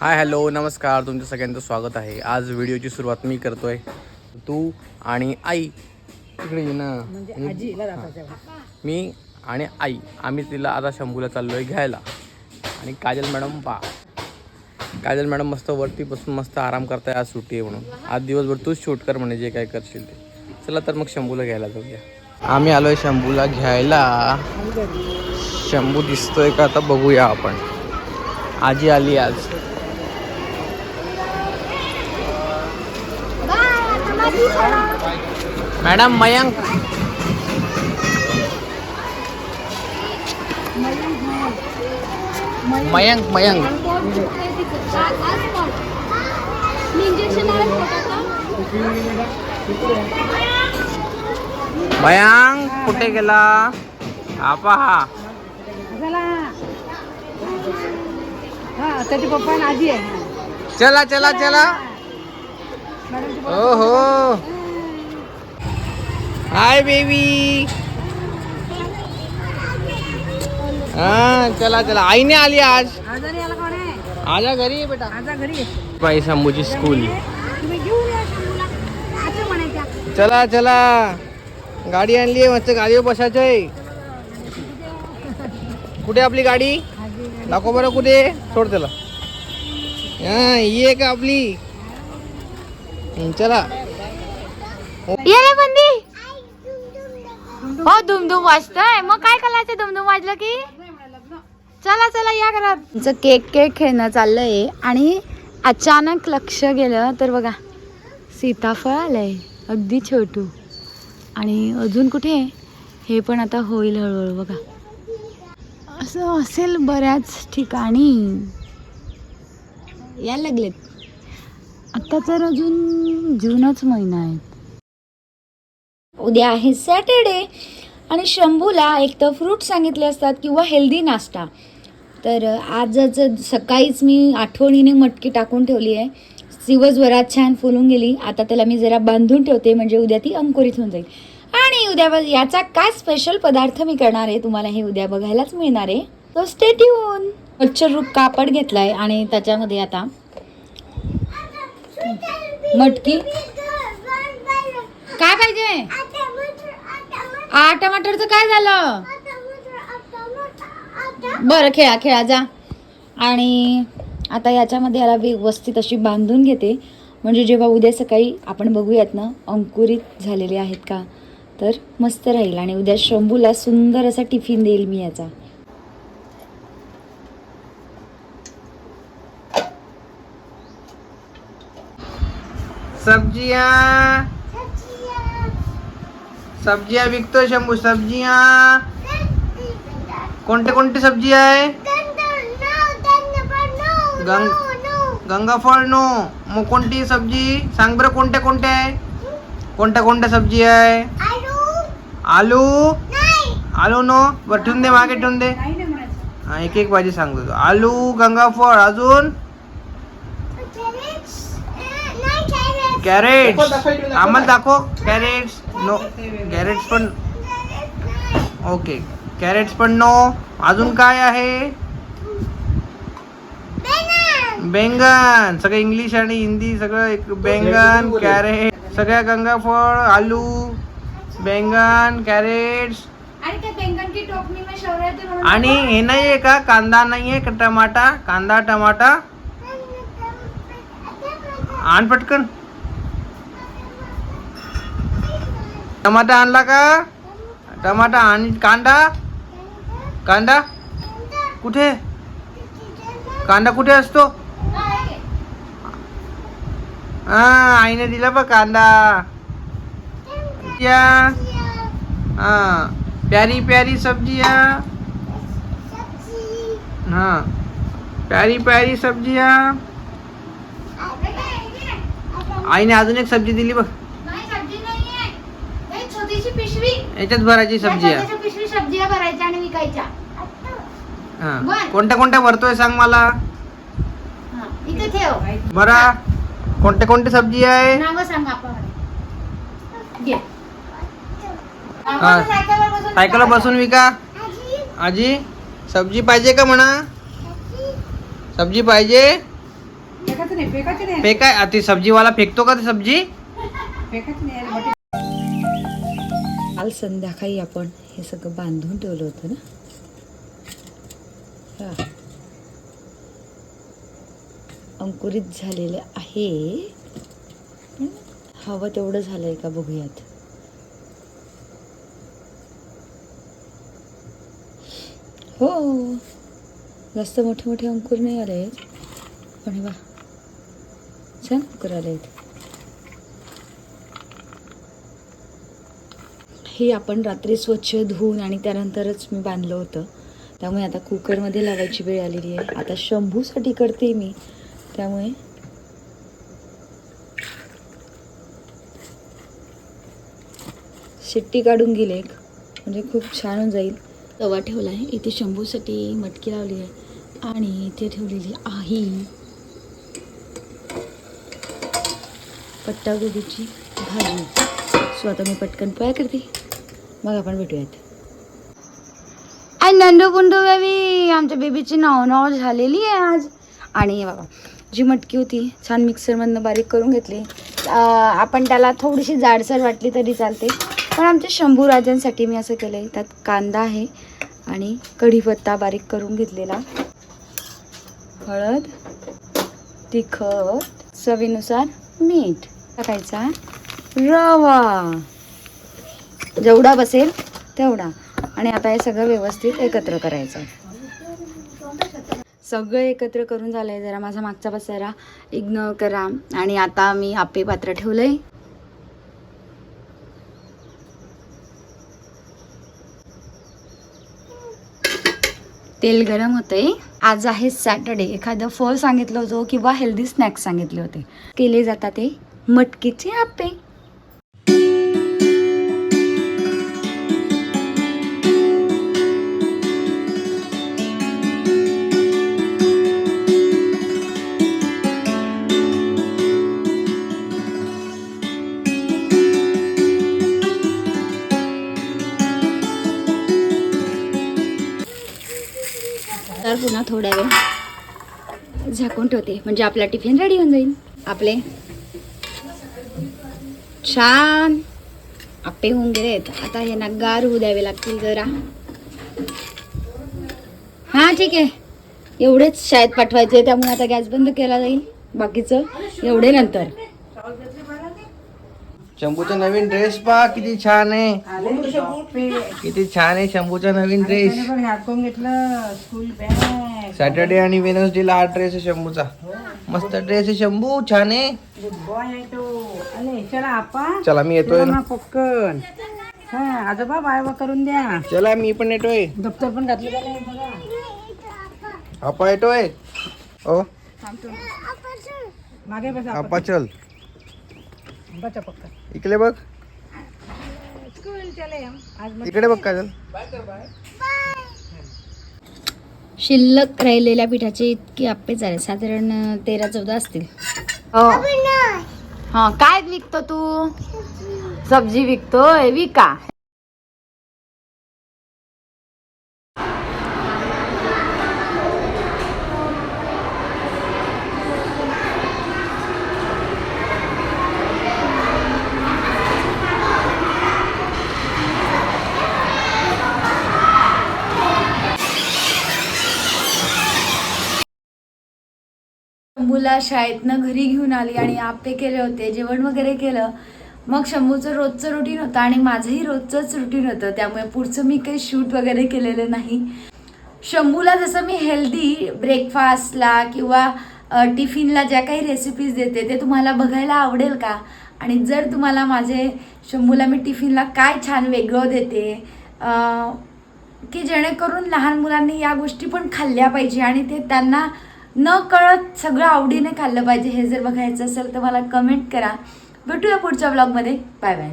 Hi hello नमस्कार. तुमचं सगळ्यांचं स्वागत आहे. आज व्हिडिओची सुरुवात मी करतोय. तू आणि आई इकडे ये ना. मी आणि आई आम्ही तिला आता शंभूला चाललोय घ्यायला. आणि काजल मॅडम पा. काजल मॅडम मस्त वरती बसून मस्त आराम करताय आज सुट्टी आहे म्हणून. आज दिवसभर तूच शूट कर म्हणे जे काय करशील ते. चला तर मग शंभूला घ्यायला जाऊया. आम्ही आलोय शंभूला घ्यायला. शंभू दिसतोय का आता बघूया आपण. आजी आली आज. मॅडम मयंक. मयंक मयंक. मयंक कुठे गेला? हा चला. हा त्याचे पप्पा आजी आहे. चला चला चला. ओ हो हाय बेबी. हा चला चला. आईने आली आज. आजारी याला कोण आहे? आजा घरी बेटा. आजा घरी. आहे. बाई शंभूची स्कूल चला चला. गाडी आणली आहे मस्त गाडीवर बसायचं आहे. कुठे आपली गाडी? दाखव बरं कुठे. सोड त्याला. हा ही आहे का आपली. चला. ये रे बंदी. हो दुमदुम वाजतंय. मग काय करायचं दुमदुम वाजलं की? चला चला या घरात. केक केक खेळणं चाललंय. आणि अचानक लक्ष गेलं तर बघा सीताफळ आलंय. अगदी छोटू. आणि अजून कुठे? आहे? हे पण आता होईल हळूहळू बघा. असं असेल बऱ्याच ठिकाणी. यायला लागलेत. आता तर अजून जूनच महिना आहे. उद्या आहे सॅटर्डे. आणि शंभूला एक तर फ्रूट सांगितले असतात किंवा हेल्दी नाश्ता. तर आजच सकाळीच मी आठवणीने मटकी टाकून ठेवली आहे. दिवसभरात छान फुलून गेली. आता त्याला मी जरा बांधून ठेवते म्हणजे उद्या ती अंकुरित होऊन जाईल. आणि उद्या बघ- याचा काय स्पेशल पदार्थ मी करणार आहे तुम्हाला हे उद्या बघायलाच मिळणार आहे. तो स्टेट मच्छर रूप कापड घेतलाय आणि त्याच्यामध्ये आता मटकी. काय पाहिजे? आ टमाटरचं काय झालं? बरं खेळा खेळा जा. आणि आता याच्यामध्ये याला व्यवस्थित अशी बांधून घेते. म्हणजे जेव्हा उद्या सकाळी आपण बघूयात ना अंकुरित झालेले आहेत का? तर मस्त राहील आणि उद्या शंभूला सुंदर असा टिफिन देईल मी याचा. सब्जिया सब्जिया विकतोय शंभू सब्जिया। कोणते कोणते सब्जी आहे? गंग गंगाफळ नो. मग कोणती सब्जी? सांग बरं कोणत्या कोणत्या आहे? कोणत्या कोणत्या सब्जी आहे? आलू? आलू नो. बरं ठेवून दे मागे ठेवून दे. हा, एक एक भाजी सांगतो आलू गंगाफळ अजून? कॅरेट आम्हाला दाखव कॅरेट्स नो कॅरेट्स पण ओके कॅरेट्स पण नो अजून काय आहे? बेंगन सगळं इंग्लिश आणि हिंदी सगळं एक बेंगन कॅरेट सगळ्या गंगाफळ आलू बेंगन कॅरेट्स आणि हे नाही आहे का? कांदा नाही आहे का? टमाटा? कांदा टमाटा. आण पटकन. टमाटा आणला का? टमाटा आणि कांदा? कांदा? कुठे? कांदा कुठे असतो? हा आईने दिला बघ कांदा. क्या हा प्यारी प्यारी सब्जिया हा प्यारी प्यारी सब्जिया आईने अजून एक सब्जी दिली बघ सब्जी नाहीये एक छोटीशी पिशवी याच्यात भरायची सब्जी आहे. पिशवी सब्जिया भरायच्या आणि विकायच्या. हा. बर. कोणत्या कोणत्या भरतोय सांग मला? हा, इथे ठेव. बरा. कोणते कोणते सब्जी आहे? नाव सांग आपण. घे. आपण सायकलवर बसून सायकल बसून विका. आजी सब्जी पाहिजे का म्हणा? सब्जी पाहिजे? फेकायचं नाही फेकायचं नाही. फेकाय ती सब्जीवाला फेकतो का ती सब्जी? फेकायचं नाही. काल संध्याकाळी आपण हे सगळं बांधून ठेवलं होतं ना? हा. अंकुरित झालेलं आहे. हवं तेवढं झालं आहे का बघूयात. हो. जास्त मोठे मोठे अंकुर नाही आले आहेत पण वा छान अंकुर आले आहेत हे आपण रात्री स्वच्छ धुवून आणि त्यानंतरच मी बांधलं होतं. त्यामुळे आता कुकरमध्ये लावायची वेळ आलेली आहे. आता शंभूसाठी करते मी. त्यामुळे शिट्टी काढून गेले एक. म्हणजे खूप छान होऊन जाईल. तवा ठेवला आहे. इथे शंभूसाठी मटकी लावली आहे. आणि इथे ठेवलेली आहे पट्टागोबीची भाजी. सो आता मी पटकन पोया करते. मग आपण भेटूयात. आय नंदू पुंडू बेबी आमच्या बेबीची नाव नाव झालेली आहे आज. आणि बाबा जी मटकी होती छान मिक्सरमधनं बारीक करून घेतली. आपण त्याला थोडीशी जाडसर वाटली तरी चालते. पण आमच्या शंभू राजांसाठी मी असं केलं आहे त्यात कांदा आहे आणि कढीपत्ता बारीक करून घेतलेला. हळद तिखट चवीनुसार मीठ टाकायचा. रवा. जेवढा बसेल तेवढा. आणि आता हे सगळं व्यवस्थित एकत्र करायचं सगळं एकत्र करून झालंय जरा माझा मागचा पसारा इग्नोर करा. आणि आता मी आपे पात्र ठेवलंय. तेल गरम होतंय. आज आहे सॅटर्डे. एखादं फळ सांगितलं होतं किंवा हेल्दी स्नॅक्स सांगितले होते. केले जातात ते मटकीचे आपे थोड्या वेळ. झाकून ठेवते म्हणजे आपला टिफिन रेडी होऊन जाईल. आपले. छान. आपे होऊन गेलेत. आता हे ना गार होऊ द्यावे लागतील जरा. हां ठीक आहे. एवढेच शाळेत पाठवायचे त्यामुळे आता गॅस बंद केला जाईल. बाकीचं एवढे नंतर. शंभूचा नवीन ड्रेस पहा किती छान आहे. किती छान आहे शंभूचा नवीन ड्रेस घेतलं स्कूल बॅग सॅटर्डे आणि वेनसडेला हा ड्रेस आहे शंभूचा. मस्त ड्रेस आहे शंभू छान आहे. गुड बॉय आहे तो. अरे चला आपा. चला मी येतोय ना. पक्कन. हा आजोबा बाय बा करून द्या. चला मी पण येतोय. दप्तर पण घातलं आपा येतोय. ओ. मागे बस आपा. चल. बचा पक्का इकडे बघ. स्कूल चले हम. आज इकडे बघ काजल. शिल्लक राहिलेल्या पिठाचे इतके आप्पे झाले. साधारण तेरा चौदा असतील. हो. हा काय विकतो तू? सब्जी विकतोय विका. शंभूला शाळेतनं घरी घेऊन आली आणि आप्पे केले होते जेवण वगैरे केलं. मग शंभूचं रोजचं रुटीन होतं आणि माझंही रोजचंच रुटीन होतं. त्यामुळे पुढचं मी काही शूट वगैरे केलेलं नाही. शंभूला जसं मी हेल्दी ब्रेकफास्टला किंवा टिफिनला ज्या काही रेसिपीज देते ते तुम्हाला बघायला आवडेल का? आणि जर तुम्हाला माझे शंभूला मी टिफिनला काय छान वेगळं देते की जेणेकरून लहान मुलांनी या गोष्टी पण खाल्ल्या पाहिजे आणि ते त्यांना न कळत सगळं आवडीने खाल्लं पाहिजे हे जर बघायचं असेल तर मला कमेंट करा. भेटूया पुढच्या ब्लॉगमध्ये बाय बाय